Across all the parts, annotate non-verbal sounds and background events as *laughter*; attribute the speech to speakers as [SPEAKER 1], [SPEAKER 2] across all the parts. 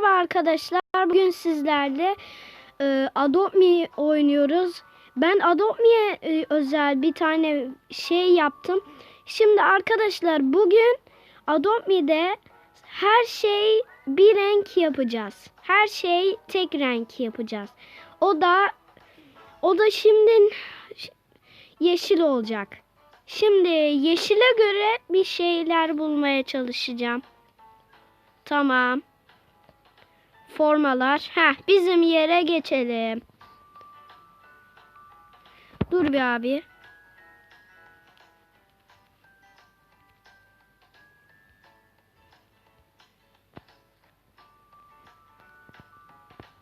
[SPEAKER 1] Merhaba arkadaşlar. Bugün sizlerle e, Adopt Me oynuyoruz. Ben Adopt Me'ye e, özel bir tane şey yaptım. Şimdi arkadaşlar bugün Adopt Me'de her şey bir renk yapacağız. Her şey tek renk yapacağız. O da o da şimdi yeşil olacak. Şimdi yeşile göre bir şeyler bulmaya çalışacağım. Tamam. Formalar. Ha, bizim yere geçelim. Dur bir abi.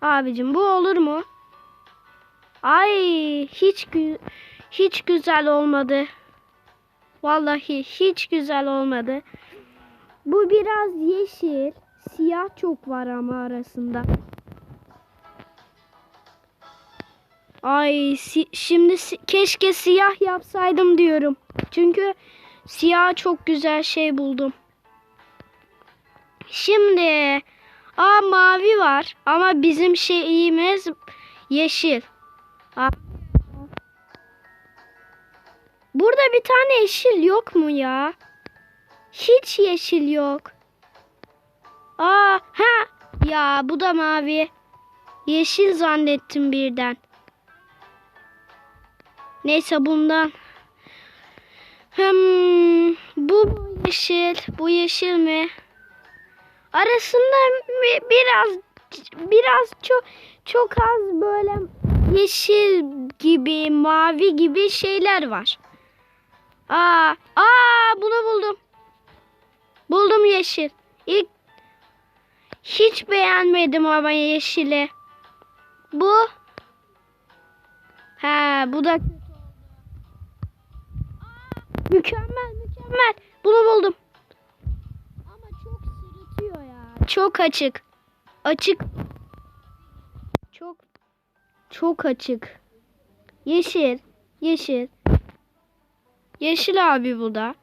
[SPEAKER 1] Abicim bu olur mu? Ay hiç hiç güzel olmadı. Vallahi hiç güzel olmadı. Bu biraz yeşil. Siyah çok var ama arasında. Ay si- şimdi si- keşke siyah yapsaydım diyorum. Çünkü siyah çok güzel şey buldum. Şimdi aa mavi var ama bizim şeyimiz yeşil. Aa. Burada bir tane yeşil yok mu ya? Hiç yeşil yok. Aa, ha. Ya bu da mavi. Yeşil zannettim birden. Neyse bundan. Hmm, bu yeşil. Bu yeşil mi? Arasında bi- biraz biraz çok çok az böyle yeşil gibi, mavi gibi şeyler var. Aa, aa bunu buldum. Buldum yeşil. İlk hiç beğenmedim ama yeşili. Bu. Ha, bu da mükemmel mükemmel. Bunu buldum. Ama çok sırıtıyor ya. Çok açık. Açık. Çok çok açık. Yeşil. Yeşil. Yeşil abi bu da.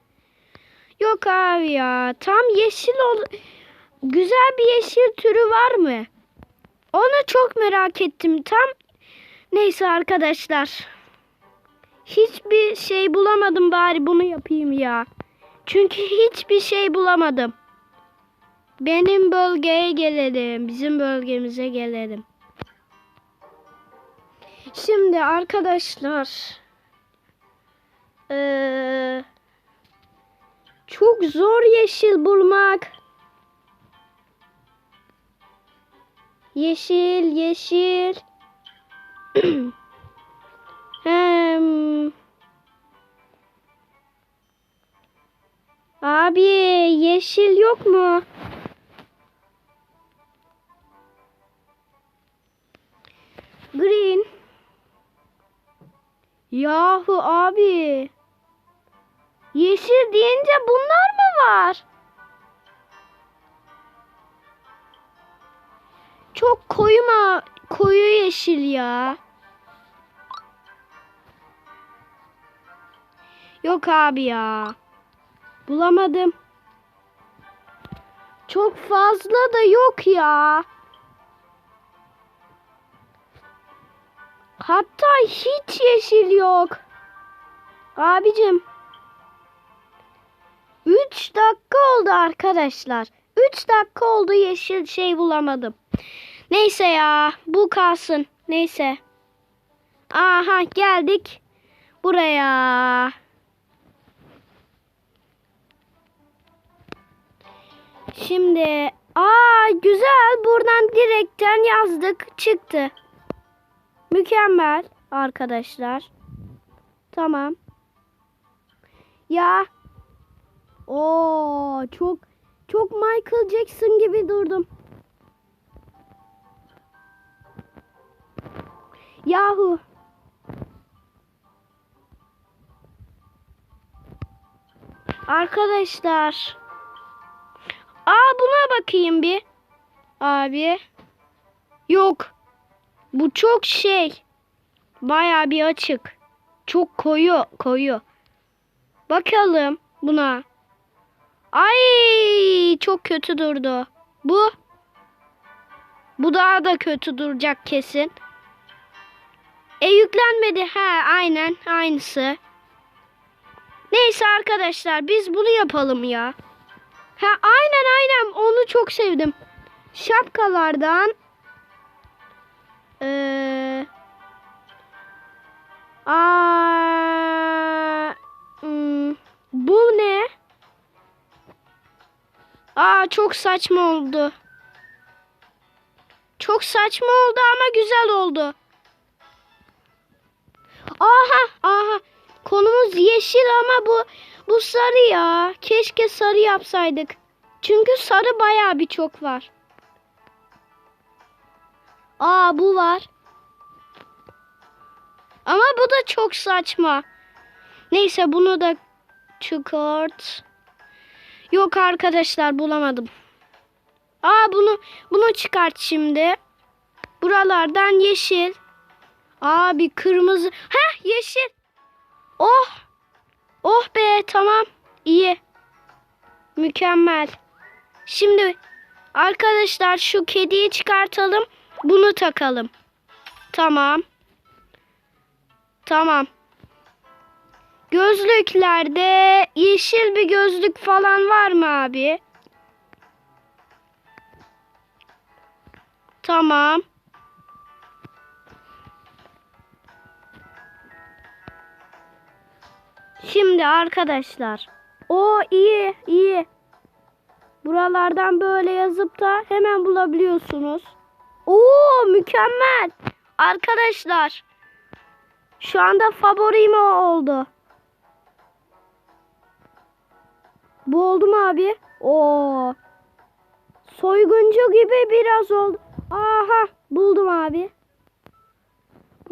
[SPEAKER 1] Yok abi ya. Tam yeşil ol güzel bir yeşil türü var mı? Onu çok merak ettim. Tam neyse arkadaşlar. Hiçbir şey bulamadım bari bunu yapayım ya. Çünkü hiçbir şey bulamadım. Benim bölgeye gelelim. Bizim bölgemize gelelim. Şimdi arkadaşlar. Eee çok zor yeşil bulmak. Yeşil, yeşil. *clears throat* Hem. Abi yeşil yok mu? Green. Yahu abi. Yeşil deyince bunlar mı var? Çok koyu ma koyu yeşil ya. Yok abi ya. Bulamadım. Çok fazla da yok ya. Hatta hiç yeşil yok. Abicim. 3 dakika oldu arkadaşlar. 3 dakika oldu yeşil şey bulamadım. Neyse ya bu kalsın. Neyse. Aha geldik buraya. Şimdi aa güzel buradan direkten yazdık çıktı. Mükemmel arkadaşlar. Tamam. Ya Oo çok çok Michael Jackson gibi durdum. Yahu. Arkadaşlar. Aa buna bakayım bir. Abi. Yok. Bu çok şey. Baya bir açık. Çok koyu koyu. Bakalım buna. Ay çok kötü durdu. Bu. Bu daha da kötü duracak kesin. E yüklenmedi. He aynen aynısı. Neyse arkadaşlar biz bunu yapalım ya. Ha aynen aynen onu çok sevdim. Şapkalardan ee, aa, hmm, bu ne? Aa çok saçma oldu. Çok saçma oldu ama güzel oldu. Yeşil ama bu bu sarı ya. Keşke sarı yapsaydık. Çünkü sarı bayağı bir çok var. Aa bu var. Ama bu da çok saçma. Neyse bunu da çıkart. Yok arkadaşlar bulamadım. Aa bunu bunu çıkart şimdi. Buralardan yeşil. Aa bir kırmızı. Heh yeşil. Oh. Oh be tamam. İyi. Mükemmel. Şimdi arkadaşlar şu kediyi çıkartalım. Bunu takalım. Tamam. Tamam. Gözlüklerde yeşil bir gözlük falan var mı abi? Tamam. Şimdi arkadaşlar. O iyi iyi. Buralardan böyle yazıp da hemen bulabiliyorsunuz. Oo mükemmel. Arkadaşlar. Şu anda favorim o oldu. Bu oldu mu abi? Oo. Soyguncu gibi biraz oldu. Aha buldum abi.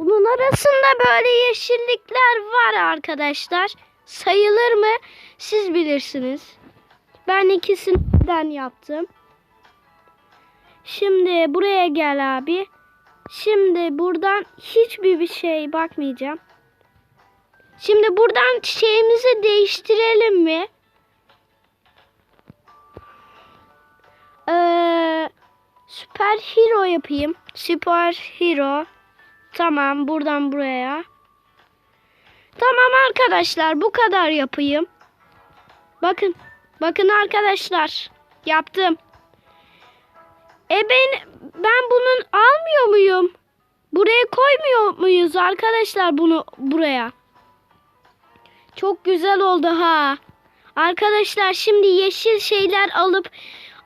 [SPEAKER 1] Bunun arasında böyle yeşillikler var arkadaşlar. Sayılır mı? Siz bilirsiniz. Ben ikisinden yaptım. Şimdi buraya gel abi. Şimdi buradan hiçbir bir şey bakmayacağım. Şimdi buradan şeyimizi değiştirelim mi? Ee, süper hero yapayım. Süper hero. Tamam buradan buraya. Tamam arkadaşlar bu kadar yapayım. Bakın. Bakın arkadaşlar. Yaptım. E ben ben bunun almıyor muyum? Buraya koymuyor muyuz arkadaşlar bunu buraya? Çok güzel oldu ha. Arkadaşlar şimdi yeşil şeyler alıp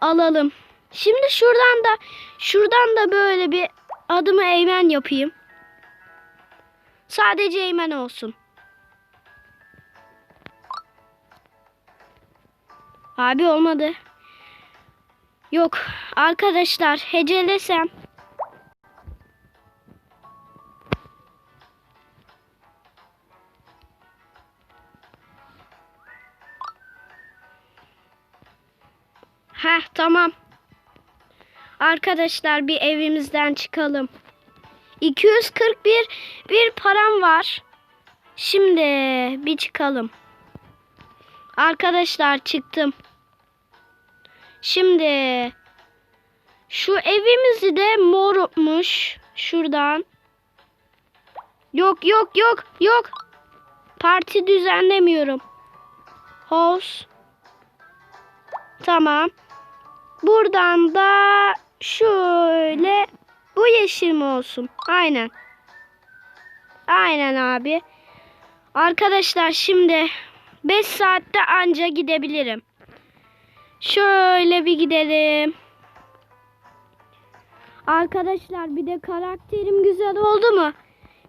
[SPEAKER 1] alalım. Şimdi şuradan da şuradan da böyle bir adımı eğmen yapayım. Sadece eğmen olsun. Abi olmadı. Yok arkadaşlar hecelesem. Heh tamam. Arkadaşlar bir evimizden çıkalım. 241 bir param var. Şimdi bir çıkalım. Arkadaşlar çıktım. Şimdi şu evimizi de mormuş şuradan. Yok yok yok yok. Parti düzenlemiyorum. House. Tamam. Buradan da şöyle bu yeşil mi olsun? Aynen. Aynen abi. Arkadaşlar şimdi 5 saatte anca gidebilirim. Şöyle bir gidelim. Arkadaşlar bir de karakterim güzel oldu mu?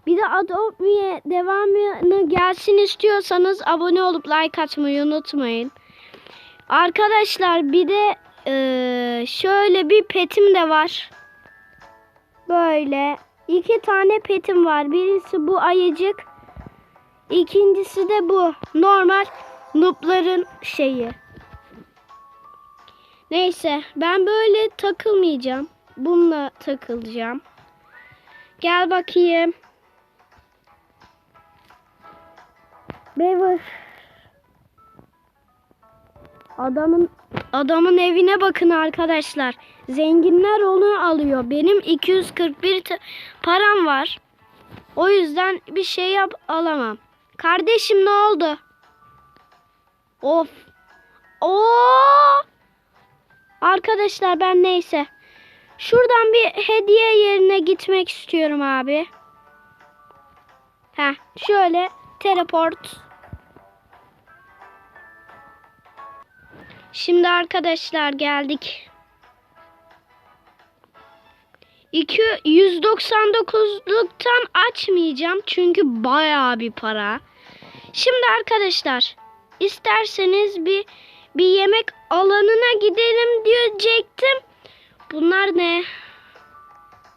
[SPEAKER 1] Bir de Adobe'ye devamını gelsin istiyorsanız abone olup like atmayı unutmayın. Arkadaşlar bir de eee, şöyle bir petim de var. Böyle iki tane petim var. Birisi bu ayıcık. İkincisi de bu. Normal noobların şeyi. Neyse ben böyle takılmayacağım. Bununla takılacağım. Gel bakayım. Beaver. Adamın adamın evine bakın arkadaşlar. Zenginler onu alıyor. Benim 241 t- param var. O yüzden bir şey yap alamam. Kardeşim ne oldu? Of. Oo! Arkadaşlar ben neyse. Şuradan bir hediye yerine gitmek istiyorum abi. Heh, şöyle teleport. Şimdi arkadaşlar geldik. 2 199'luktan açmayacağım çünkü bayağı bir para. Şimdi arkadaşlar isterseniz bir bir yemek alanına gidelim diyecektim. Bunlar ne?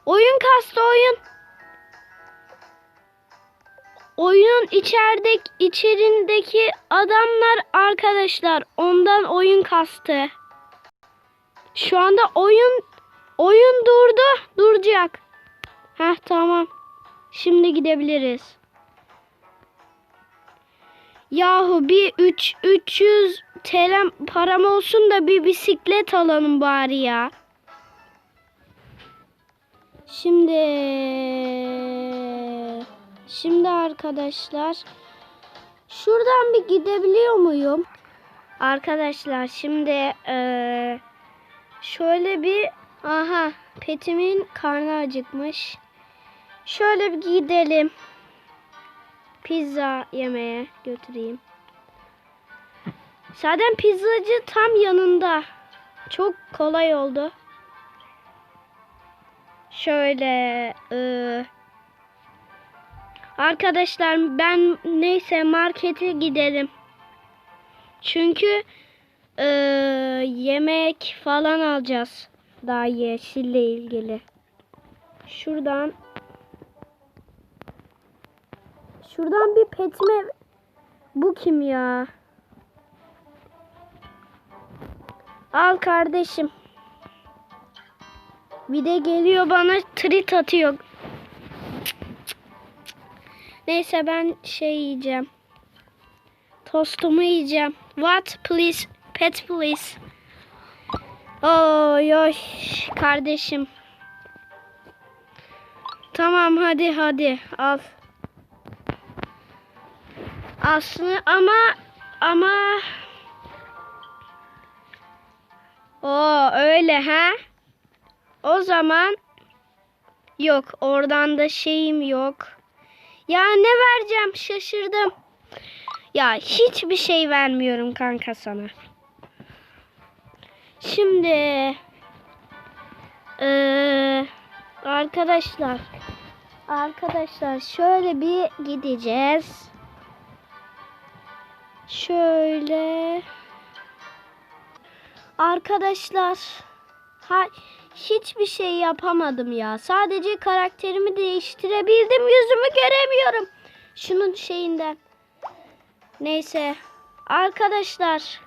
[SPEAKER 1] Oyun kastı oyun. Oyun içerideki içerindeki adamlar arkadaşlar ondan oyun kastı. Şu anda oyun oyun durdu, duracak. Heh tamam. Şimdi gidebiliriz. Yahu bir 3 300 TL param olsun da bir bisiklet alalım bari ya. Şimdi şimdi arkadaşlar şuradan bir gidebiliyor muyum? Arkadaşlar şimdi eee, şöyle bir aha petimin karnı acıkmış. Şöyle bir gidelim. Pizza yemeye götüreyim. Zaten pizzacı tam yanında. Çok kolay oldu. Şöyle eee, arkadaşlar ben neyse markete gidelim. Çünkü eee, yemek falan alacağız. Daha yeşille ilgili. Şuradan Şuradan bir petime bu kim ya? Al kardeşim. Bir de geliyor bana trit atıyor. Neyse ben şey yiyeceğim. Tostumu yiyeceğim. What please? Pet please. Oy oy kardeşim. Tamam hadi hadi al. Aslında ama ama o öyle ha? O zaman yok oradan da şeyim yok. Ya ne vereceğim şaşırdım. Ya hiçbir şey vermiyorum kanka sana. Şimdi eee, arkadaşlar arkadaşlar şöyle bir gideceğiz. Şöyle arkadaşlar ha, hiçbir şey yapamadım ya. Sadece karakterimi değiştirebildim. Yüzümü göremiyorum. Şunun şeyinden. Neyse. Arkadaşlar.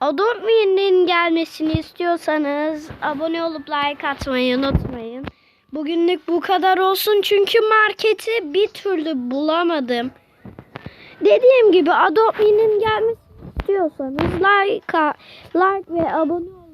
[SPEAKER 1] Adobe'nin gelmesini istiyorsanız abone olup like atmayı unutmayın. Bugünlük bu kadar olsun çünkü marketi bir türlü bulamadım. Dediğim gibi Adobe'nin gelmesini istiyorsanız like, like ve abone olun.